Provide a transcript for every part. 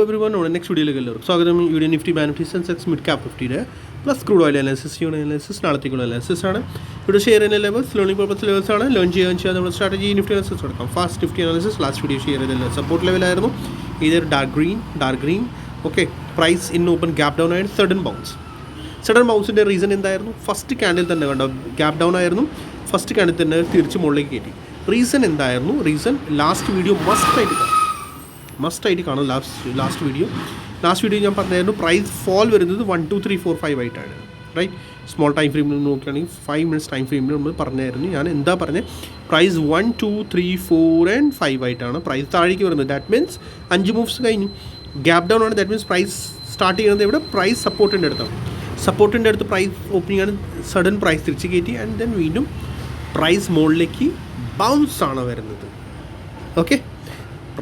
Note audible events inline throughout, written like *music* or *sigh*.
Every one on next വീഡിയോയിലേക്ക് എല്ലാവർക്കും സ്വാഗതം. Video Nifty Bank Sensex mid cap ഫിഫ്റ്റിയുടെ plus crude oil analysis union analysis നാളത്തേക്കുള്ള analysis ആണ്. ഇവിടെ share ചെയ്യുന്ന ലെവൽസ് ലേണിംഗ് പർപ്പസ് ലെവൽസ് ആണ്. Learn ചെയ്യാൻ ചെയ്യാൻ നമ്മുടെ സ്ട്രാറ്റജി നിഫ്റ്റി അനാലിസിസ് കൊടുക്കാം fast Nifty analysis last video share ചെയ്ത സപ്പോർട്ട് ലെവലായിരുന്നു ഇതൊരു dark green dark green okay price in open gap down ആയിട്ട് സഡൻ ബൗൺസ് സഡൻ ബൗൺസിന്റെ റീസൺ എന്തായിരുന്നു? ഫസ്റ്റ് ക്യാൻഡിൽ തന്നെ കണ്ടോ? ഗ്യാപ് ഡൗൺ ആയിരുന്നു. ഫസ്റ്റ് ക്യാൻഡിൽ തന്നെ തിരിച്ച് മുകളിലേക്ക് കയറ്റി. റീസൺ എന്തായിരുന്നു? റീസൺ ലാസ്റ്റ് വീഡിയോ മസ്റ്റ് ആയിട്ട് മസ്റ്റ് ആയിട്ട് കാണും. Last last video last video ഞാൻ പറഞ്ഞായിരുന്നു പ്രൈസ് ഫോൾ വരുന്നത് one two three four five ആയിട്ടാണ്. റൈറ്റ് സ്മോൾ ടൈം ഫ്രെയിമിൽ നോക്കുകയാണെങ്കിൽ ഫൈവ് മിനിറ്റ്സ് ടൈം ഫ്രെയിമിൽ നമ്മൾ പറഞ്ഞായിരുന്നു. ഞാൻ എന്താ പറഞ്ഞത്? Price one two three four and five ആയിട്ടാണ് പ്രൈസ് താഴേക്ക് വരുന്നത്. ദാറ്റ് മീൻസ് അഞ്ച് മൂവ്സ് കഴിഞ്ഞു. ഗ്യാപ് ഡൗൺ ആണ്. ദാറ്റ് മീൻസ് പ്രൈസ് സ്റ്റാർട്ട് ചെയ്യുന്നത് ഇവിടെ പ്രൈസ് സപ്പോർട്ടിന്റെ അടുത്താണ്. സപ്പോർട്ടിന്റെ അടുത്ത് പ്രൈസ് ഓപ്പണിംഗ് ആണ്. സഡൻ പ്രൈസ് തിരിച്ച് കയറ്റി ആൻഡ് ദെൻ വീണ്ടും പ്രൈസ് മുകളിലേക്ക് ബൗൺസ് ആണ് വരുന്നത്.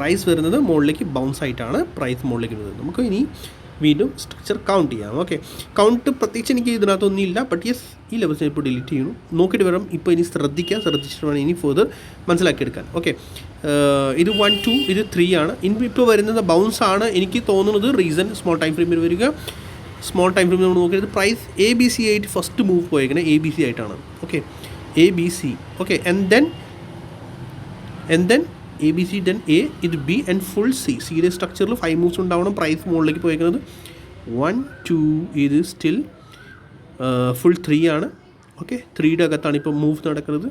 പ്രൈസ് വരുന്നത് മുകളിലേക്ക് ബൗൺസ് ആയിട്ടാണ് പ്രൈസ് മുകളിലേക്ക് വരുന്നത്. നമുക്ക് ഇനി വീണ്ടും സ്ട്രക്ചർ കൗണ്ട് ചെയ്യാം. ഓക്കെ കൗണ്ട് പ്രത്യേകിച്ച് എനിക്ക് ഇതിനകത്തൊന്നും ഇല്ല. ബട്ട് യെസ് ഈ ലെവൽസ് ഇപ്പോൾ ഡിലീറ്റ് ചെയ്യുന്നു. നോക്കിയിട്ട് വരാം ഇപ്പോൾ ഇനി ശ്രദ്ധിക്കുക ശ്രദ്ധിച്ചിട്ട് വേണം ഇനി ഫെർദർ മനസ്സിലാക്കിയെടുക്കാൻ. ഓക്കെ ഇത് വൺ ടു ഇത് ത്രീ ആണ്. ഇനി ഇപ്പോൾ വരുന്നത് ബൗൺസ് ആണ്. എനിക്ക് തോന്നുന്നത് റീസൺ സ്മോൾ ടൈം ഫ്രെയിമിൽ വരിക. സ്മോൾ ടൈം ഫ്രെയിമിൽ നമ്മൾ നോക്കിയത് പ്രൈസ് എ ബി സി ആയിട്ട് ഫസ്റ്റ് മൂവ് പോയേക്കുന്നത് എ ബി സി ആയിട്ടാണ്. Okay A B C okay and then and then A B C then A ഇത് ബി ആൻഡ് ഫുൾ സി സിയുടെ സ്ട്രക്ചറിൽ ഫൈവ് മൂവ്സ് ഉണ്ടാവണം. പ്രൈസ് മുകളിലേക്ക് പോയിരിക്കുന്നത് വൺ ടു ഇത് സ്റ്റിൽ ഫുൾ ത്രീ ആണ്. ഓക്കെ ത്രീയുടെ അകത്താണ് ഇപ്പോൾ മൂവ് നടക്കുന്നത്.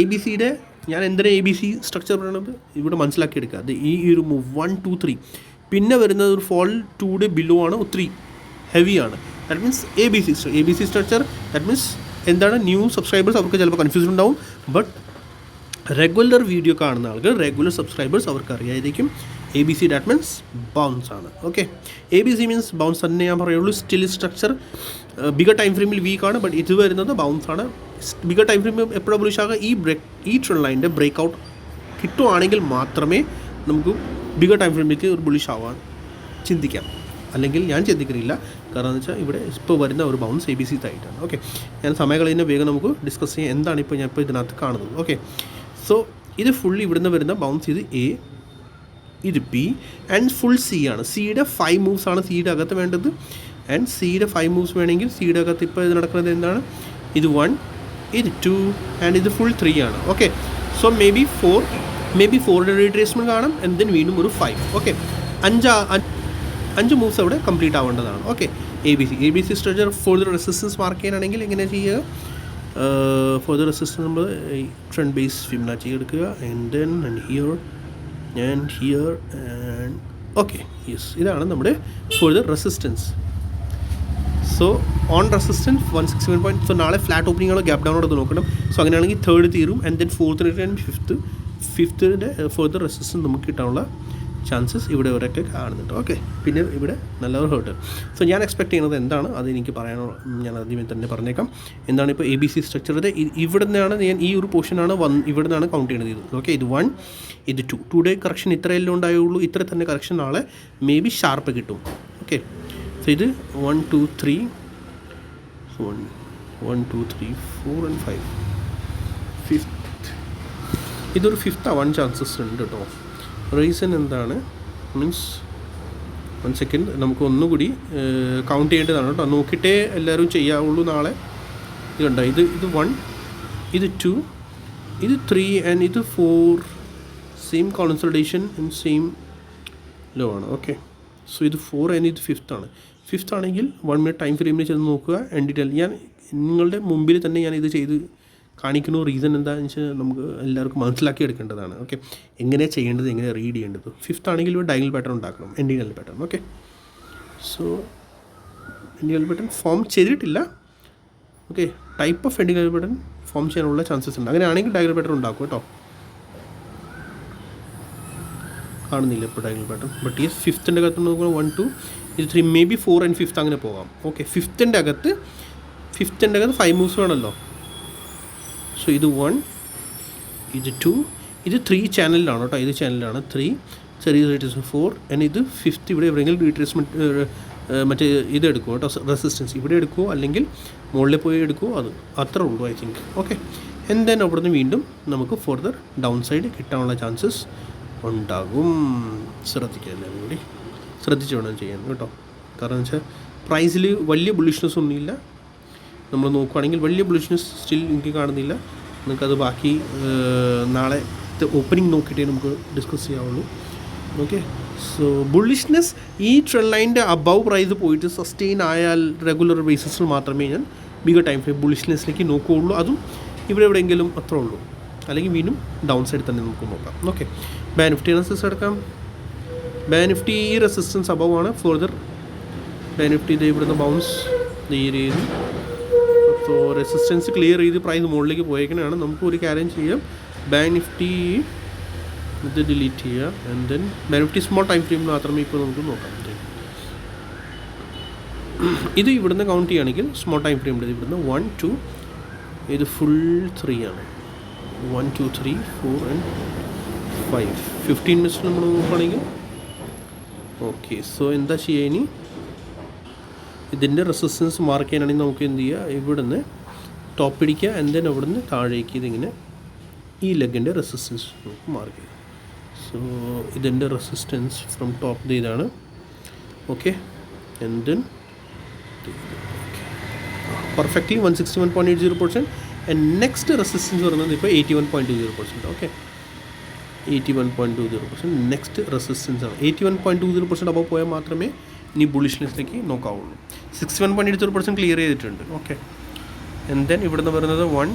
എ ബി സിയുടെ ഞാൻ എന്തിനാ എ ബി സി സ്ട്രക്ചർ പറയണത് ഇവിടെ മനസ്സിലാക്കിയെടുക്കുക. അത് ഈ ഒരു മൂവ് വൺ ടു ത്രീ പിന്നെ വരുന്നത് ഒരു ഫോൾ ടൂയുടെ ബിലോ ആണ്. ഒത്തിരി ഹെവി ആണ്. That means A B C A B C structure that means എന്താണ്? ന്യൂ സബ്സ്ക്രൈബേഴ്സ് അവർക്ക് ചിലപ്പോൾ കൺഫ്യൂഷൻ ഉണ്ടാവും. ബട്ട് റെഗുലർ വീഡിയോ കാണുന്ന ആൾക്ക് റെഗുലർ സബ്സ്ക്രൈബേഴ്സ് അവർക്ക് അറിയായിരിക്കും A B C that means bounce ആണ്. Okay A B C means bounce തന്നെ ഞാൻ പറയുള്ളൂ. സ്റ്റിൽ സ്ട്രക്ചർ ബിഗർ ടൈം ഫ്രെയിമിൽ വീക്ക് ആണ് ബട്ട് ഇത് വരുന്നത് ബൗൺസ് ആണ്. ബിഗർ ടൈം ഫ്രെയിം എപ്പോഴും ബുളിഷാകുക ഈ ബ്രേക്ക് ഈ ട്രെൻഡ് ലൈന്റെ ബ്രേക്ക് ഔട്ട് കിട്ടുവാണെങ്കിൽ മാത്രമേ നമുക്ക് ബിഗർ ടൈം ഫ്രെയിമിലേക്ക് ഒരു ബുളിഷ് ആവാൻ ചിന്തിക്കാം. അല്ലെങ്കിൽ ഞാൻ ചിന്തിക്കുന്നില്ല കാരണം എന്ന് വെച്ചാൽ ഇവിടെ ഇപ്പോൾ വരുന്ന ഒരു ബൗൺസ് എ ബി സി ആയിട്ടാണ് ഓക്കെ ഞാൻ സമയങ്ങളിൽ വേഗം നമുക്ക് ഡിസ്കസ് ചെയ്യാം. എന്താണ് ഇപ്പോൾ ഞാൻ ഇപ്പോൾ ഇതിനകത്ത് കാണുന്നത്? ഓക്കെ സോ ഇത് ഫുൾ ഇവിടുന്ന് വരുന്ന ബൗൺസ് ഇത് എ ഇത് ബി ആൻഡ് ഫുൾ സി ആണ്. സിയുടെ ഫൈവ് മൂവ്സ് ആണ് സിയുടെ അകത്ത് വേണ്ടത്. ആൻഡ് സിയുടെ ഫൈവ് മൂവ്സ് വേണമെങ്കിൽ സിയുടെ അകത്ത് ഇപ്പോൾ ഇത് നടക്കുന്നത് എന്താണ്? ഇത് വൺ ഇത് ടു ആൻഡ് ഇത് ഫുൾ ത്രീ ആണ്. Okay so may be four may be ഫോറിന്റെ റീട്രേസ്മെന്റ് കാണാം ആൻഡ് ദെൻ വീണ്ടും ഒരു ഫൈവ് ഓക്കെ അഞ്ചാ അഞ്ച് മൂവ്സ് അവിടെ complete ആവേണ്ടതാണ്. Okay A B C A B C structure for the resistance mark ചെയ്യാനാണെങ്കിൽ എങ്ങനെ ചെയ്യുക? ഫോർ ദ റെസിസ്റ്റൻസ് നമ്മൾ ട്രെൻഡ് ബേസ് ഫിമിനാച്ചി എടുക്കുക. And then and here and here and okay yes ഇതാണ് നമ്മുടെ for the resistance so on resistance one six seven point so നാളെ flat ഓപ്പണിങ്ങുകളോ gap down എടുത്ത് നോക്കണം. സോ അങ്ങനെയാണെങ്കിൽ തേർഡ് തീരും and then fourth and fifth ഫിഫ്ത്തിന്റെ fourth resistance നമുക്ക് കിട്ടാനുള്ള ചാൻസസ് ഇവിടെ ഇവരൊക്കെ കാണുന്നുണ്ട്. ഓക്കെ പിന്നെ ഇവിടെ നല്ലൊരു ഹേർട്ട് സോ ഞാൻ എക്സ്പെക്ട് ചെയ്യുന്നത് എന്താണ്? അത് എനിക്ക് പറയാനോ ഞാൻ ആദ്യമേ തന്നെ പറഞ്ഞേക്കാം. എന്താണ് ഇപ്പോൾ എ ബി സി സ്ട്രക്ചറിന്റെ ഇവിടെ നിന്നാണ് ഞാൻ ഈ ഒരു പോർഷനാണ് വന്ന് ഇവിടെ നിന്നാണ് കൗണ്ട് ചെയ്യുന്നത് ഇത് ഓക്കെ ഇത് വൺ ഇത് ടു ടു ഡേ കറക്ഷൻ ഇത്രയല്ലേ ഉണ്ടായുള്ളൂ. ഇത്ര തന്നെ കറക്ഷൻ നാളെ മേ ബി ഷാർപ്പ് കിട്ടും. ഓക്കെ സോ ഇത് one two three one one two three four and five fifth ഇതൊരു ഫിഫ്ത്ത് ആവാൻ ചാൻസസ് ഉണ്ട് കേട്ടോ റീസൺ എന്താണ്? മീൻസ് വൺ സെക്കൻഡ് നമുക്ക് ഒന്നുകൂടി കൗണ്ട് ചെയ്യേണ്ടതാണ് കേട്ടോ. നോക്കിയിട്ടേ എല്ലാവരും ചെയ്യാവുള്ളൂ നാളെ. ഇത് കണ്ടോ? ഇത് ഇത് വൺ ഇത് ടു ഇത് ത്രീ ആൻഡ് ഇത് four same consultation and same low ആണ്. ഓക്കെ സോ ഇത് ഫോർ ആൻഡ് ഇത് ഫിഫ്ത്ത് ആണ്. ഫിഫ്ത്ത് ആണെങ്കിൽ വൺ മിനിറ്റ് ടൈം ഫ്രെയിമിൽ ചെന്ന് നോക്കുക ആൻഡ് ഡീറ്റെയിൽ ഞാൻ നിങ്ങളുടെ മുമ്പിൽ തന്നെ ഞാൻ ഇത് ചെയ്ത് കാണിക്കുന്ന റീസൺ എന്താണെന്ന് വെച്ചാൽ നമുക്ക് എല്ലാവർക്കും മനസ്സിലാക്കി എടുക്കേണ്ടതാണ്. ഓക്കെ എങ്ങനെ ചെയ്യേണ്ടത്? എങ്ങനെ റീഡ് ചെയ്യേണ്ടത്? ഫിഫ്ത്ത് ആണെങ്കിൽ ഒരു ഡയൽ പാറ്റേൺ ഉണ്ടാക്കണം. എൻഡിനൽ പാറ്റേൺ ഓക്കെ സോ എൻഡിനൽ പാറ്റേൺ ഫോം ചെയ്തിട്ടില്ല. ഓക്കെ ടൈപ്പ് ഓഫ് എൻഡിനൽ പാറ്റേൺ ഫോം ചെയ്യാനുള്ള ചാൻസസ് ഉണ്ട്. അങ്ങനെയാണെങ്കിൽ ഡയൽ പാറ്റേൺ ഉണ്ടാക്കും കേട്ടോ. കാണുന്നില്ല ഇപ്പോൾ ഡയൽ പാറ്റേൺ ബട്ട് ഈ ഫിഫ്ത്തിന്റെ അകത്ത് നോക്കുമ്പോൾ വൺ ടു ഇത് three maybe four and fifth അങ്ങനെ പോകാം. ഓക്കെ ഫിഫ്ത്തിന്റെ അകത്ത് ഫിഫ്ത്തിന്റെ അകത്ത് ഫൈവ് മൂവ്സ് വേണമല്ലോ. സോ ഇത് വൺ ഇത് ടു ഇത് ത്രീ ചാനലിലാണ് കേട്ടോ ഇത് ചാനലിലാണ് ത്രീ ചെറിയ റീട്രേസ്മെന്റ് ഫോർ ആൻഡ് ഇത് ഫിഫ്ത്ത് ഇവിടെ എവിടെയെങ്കിലും റീട്രേസ്മെന്റ് മറ്റേ ഇത് എടുക്കുമോ കേട്ടോ റെസിസ്റ്റൻസ് ഇവിടെ എടുക്കുമോ അല്ലെങ്കിൽ മുകളിൽ പോയി എടുക്കുമോ അത് അത്ര ഉള്ളൂ I think okay and then അവിടുന്ന് വീണ്ടും നമുക്ക് ഫർദർ ഡൗൺ സൈഡ് കിട്ടാനുള്ള ചാൻസസ് ഉണ്ടാകും. ശ്രദ്ധിക്കുക എല്ലാവരും കൂടി. ശ്രദ്ധിച്ച് വേണം ചെയ്യാൻ കേട്ടോ. കാരണം വെച്ചാൽ പ്രൈസിൽ വലിയ ബുള്ളിഷ്നെസ് ഒന്നുമില്ല. നമ്മൾ നോക്കുകയാണെങ്കിൽ വലിയ ബുള്ളിഷ്നെസ് സ്റ്റിൽ എനിക്ക് കാണുന്നില്ല. നിങ്ങൾക്കത് ബാക്കി നാളെ ഓപ്പണിംഗ് നോക്കിയിട്ടേ നമുക്ക് ഡിസ്കസ് ചെയ്യാവുള്ളൂ. ഓക്കെ സോ ബുള്ളിഷ്നെസ് ഈ ട്രെൻഡ് ലൈന്റെ അബവ് പ്രൈസ് പോയിട്ട് സസ്റ്റെയിൻ ആയാൽ റെഗുലർ ബേസിസിൽ മാത്രമേ ഞാൻ ബിഗർ ടൈം ഫ്രെയിം ബുള്ളിഷ്നെസ്സിലേക്ക് നോക്കുകയുള്ളൂ അതും ഇവിടെ എവിടെയെങ്കിലും അത്ര ഉള്ളൂ. അല്ലെങ്കിൽ വീണ്ടും ഡൗൺ സൈഡ് തന്നെ നമുക്ക് നോക്കാം. ഓക്കെ ബാനിഫ്റ്റി റെസിസ്റ്റൻസ് എടുക്കാം. ബാനിഫ്റ്റി ഈ റെസിസ്റ്റൻസ് അബവ് ആണ്. ഫർദർ ബാനിഫ്റ്റി ഇത് ഇവിടുന്ന് ബൗൺസ് ഈ ചെയ്തു അപ്പോൾ റെസിസ്റ്റൻസ് ക്ലിയർ ചെയ്ത് പ്രൈസ് മുകളിലേക്ക് പോയേക്കണതാണ്. നമുക്ക് ഒരു കാര്യം ചെയ്യാം. ബാനിഫ്റ്റി ഇത് ഡിലീറ്റ് ചെയ്യുക. And then Bank Nifty small time frame മാത്രമേ ഇപ്പോൾ നമുക്ക് നോക്കാം. ഇത് ഇവിടുന്ന് കൗണ്ട് ചെയ്യുകയാണെങ്കിൽ സ്മോൾ ടൈം ഫ്രെയിമിൽ ഇവിടുന്ന് വൺ ടു ഇത് ഫുൾ ത്രീ ആണ്. One two three four and five fifteen minutes നമ്മൾ നോക്കുകയാണെങ്കിൽ ഓക്കെ സോ എന്താ ചെയ്യുക ഇനി? ഇതിന്റെ റെസിസ്റ്റൻസ് മാർക്ക് ചെയ്യാനാണെങ്കിൽ നമുക്ക് എന്ത് ചെയ്യുക ഇവിടുന്ന് ടോപ്പ് പിടിക്കുക ആൻഡ് ദെൻ അവിടുന്ന് താഴേക്ക് ഇതിങ്ങനെ ഈ ലെഗിന്റെ റെസിസ്റ്റൻസ് നമുക്ക് മാർക്ക് ചെയ്യാം. സോ ഇതിന്റെ റെസിസ്റ്റൻസ് ഫ്രം ടോപ്പ് ഇതാണ്. Okay and then perfectly one sixty one point eight zero percent and next resistance പറയുന്നത് ഇപ്പോൾ eighty one point two zero percent okay eighty one point two zero percent next resistance ആണ്. Eighty one point two zero percent അപ്പോൾ പോയാൽ മാത്രമേ ഇനി ബുളിഷ്നെസ്സിലേക്ക് നോക്കാവുള്ളൂ six one point eight percent clear ചെയ്തിട്ടുണ്ട്. Okay and then ഇവിടുന്ന് വരുന്നത് one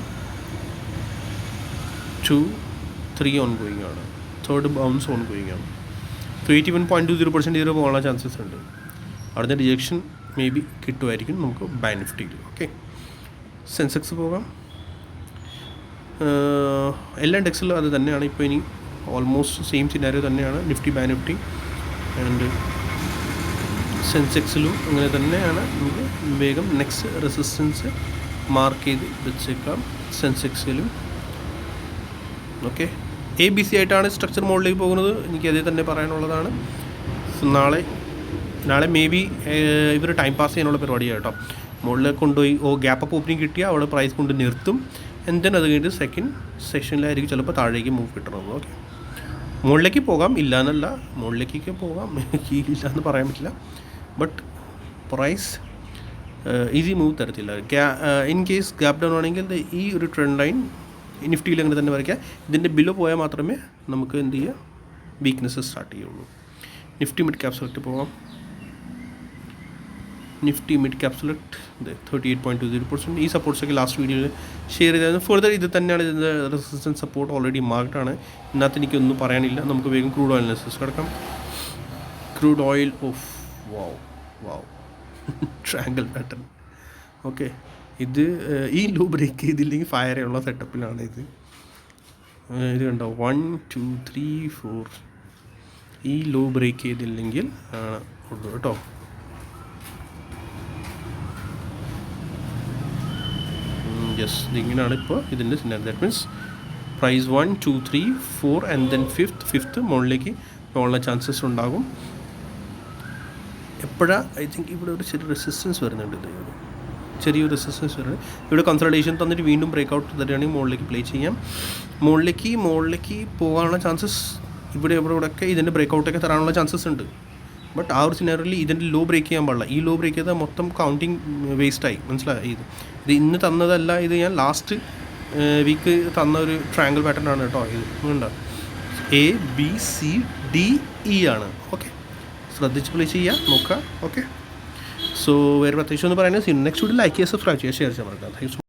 two three on going ആണ്. തേർഡ് ബൗൺസ് ഓൺ ഗോയിങ് ആണ്. So eighty one point two zero percent zero പോകാനുള്ള ചാൻസസ് ഉണ്ട്. അവിടുന്ന് റിജക്ഷൻ മേ ബി കിട്ടുമായിരിക്കും നമുക്ക് ബാൻ നിഫ്റ്റിയിൽ ഓക്കെ സെൻസെക്സ് പോകാം. എല്ലാ ഡെക്സിലും അത് തന്നെയാണ്. ഇപ്പോൾ ഇനി ഓൾമോസ്റ്റ് സെയിം സിനാരിയോ തന്നെയാണ്. നിഫ്റ്റി ബാൻ നിഫ്റ്റി ആൻഡ് സെൻസെക്സിലും അങ്ങനെ തന്നെയാണ് നമുക്ക് വേഗം നെക്സ്റ്റ് റെസിസ്റ്റൻസ് മാർക്ക് ചെയ്ത് വെച്ചേക്കാം സെൻസെക്സിലും. ഓക്കെ. എ ബി സി ആയിട്ടാണ് സ്ട്രക്ചർ മോഡിലേക്ക് പോകുന്നത്. എനിക്ക് അതേ തന്നെ പറയാനുള്ളതാണ്. നാളെ നാളെ മേ ബി ഇവർ ടൈം പാസ് ചെയ്യാനുള്ള പരിപാടിയാണ് കേട്ടോ. മുകളിലേക്ക് കൊണ്ടുപോയി ഓ ഗ്യാപ്പ് അപ്പ് ഓപ്പണിംഗ് കിട്ടിയാൽ അവിടെ പ്രൈസ് കൊണ്ട് നിർത്തും. And ദെൻ അത് കഴിഞ്ഞിട്ട് സെക്കൻഡ് സെഷനിലായിരിക്കും ചിലപ്പോൾ താഴേക്ക് മൂവ് കിട്ടണം ഓക്കെ. മുകളിലേക്ക് പോകാം ഇല്ല എന്നല്ല മുകളിലേക്കൊക്കെ പോകാം. *laughs* ഇല്ല എന്ന് പറയാൻ പറ്റില്ല. ബട്ട് പ്രൈസ് ഈസി മൂവ് തരത്തില്ല. ഇൻ കേസ് ഗ്യാപ് ഡൗൺ ആണെങ്കിൽ ഈ ഒരു ട്രെൻഡ് ലൈൻ നിഫ്റ്റിയിൽ അങ്ങനെ തന്നെ വരയ്ക്കുക. ഇതിന്റെ ബിലോ പോയാൽ മാത്രമേ നമുക്ക് എന്ത് ചെയ്യുക? വീക്ക്നെസ് സ്റ്റാർട്ട് ചെയ്യുള്ളൂ. നിഫ്റ്റി മിഡ് ക്യാപ് സെലക്ട് പോവാം. Nifty mid cap select thirty eight point two zero percent ഈ സപ്പോർട്ട്സൊക്കെ ലാസ്റ്റ് വീഡിയോയിൽ ഷെയർ ചെയ്തായിരുന്നു ഫർദർ ഇത് തന്നെയാണ് ഇതിന്റെ റെസിസ്റ്റൻസ് സപ്പോർട്ട് ഓൾറെഡി മാർക്ഡ് ആണ്. ഇതിനകത്ത് എനിക്കൊന്നും പറയാനില്ല. നമുക്ക് വേഗം ക്രൂഡ് ഓയിൽ അനാലിസിസ് കിടക്കാം. Crude oil of wave wave triangle pattern okay ഇത് ഈ ലൂ ബ്രേക്ക് ചെയ്തില്ലെങ്കിൽ ഫയർ ഉള്ള സെറ്റപ്പിലാണ് ഇത്. ഇത് കണ്ടോ? വൺ ടു ത്രീ ഫോർ ഈ ലൂ ബ്രേക്ക് ചെയ്തില്ലെങ്കിൽ ആണ് ഉള്ളൂ കേട്ടോ. യെസ് ഇതിങ്ങനെയാണ് ഇപ്പോൾ ഇതിന്റെ scenario that means price one two three four and then fifth fifth മുകളിലേക്ക് പോകാനുള്ള ചാൻസസ് ഉണ്ടാകും. എപ്പോഴാണ് ഐ തിങ്ക് ഇവിടെ ഒരു ചെറിയ റെസിസ്റ്റൻസ് വരുന്നുണ്ട് ഇത്. ചെറിയൊരു റെസിസ്റ്റൻസ് വരുന്നുണ്ട്. ഇവിടെ കൺസൾട്ടേഷൻ തന്നിട്ട് വീണ്ടും ബ്രേക്ക് ഔട്ട് തരികയാണെങ്കിൽ മുകളിലേക്ക് പ്ലേ ചെയ്യാം. മുകളിലേക്ക് മുകളിലേക്ക് പോകാനുള്ള ചാൻസസ് ഇവിടെ ഇവിടെ ഇവിടെയൊക്കെ ഇതിന്റെ ബ്രേക്ക് ഔട്ടൊക്കെ തരാനുള്ള ചാൻസസ് ഉണ്ട്. ബട്ട് ആ ഒരു സിനാറിയിൽ ഇതിന്റെ ലോ ബ്രേക്ക് ചെയ്യാൻ പാടില്ല. ഈ ലോ ബ്രേക്ക് ചെയ്താൽ മൊത്തം കൗണ്ടിങ് വേസ്റ്റായി മനസ്സിലായി? ഇത് ഇത് ഇന്ന് തന്നതല്ല ഇത് ഞാൻ ലാസ്റ്റ് വീക്ക് തന്ന ഒരു ട്രയാങ്കിൾ പാറ്റേൺ ആണ് കേട്ടോ ഇത്. ഉണ്ട് A B C D E ആണ്. ഓക്കെ ശ്രദ്ധിച്ച് പ്ലേ ചെയ്യുക നോക്കുക ഓക്കെ സോ വേറെ പ്രത്യേകിച്ച് ഒന്ന് പറയുന്നത് നെക്സ്റ്റ് വീഡിയോ ലൈക്ക് ചെയ്യുക സബ്സ്ക്രൈബ് ചെയ്യുക ഷെയർ ചെയ്യാൻ മറക്കാം താങ്ക്സ്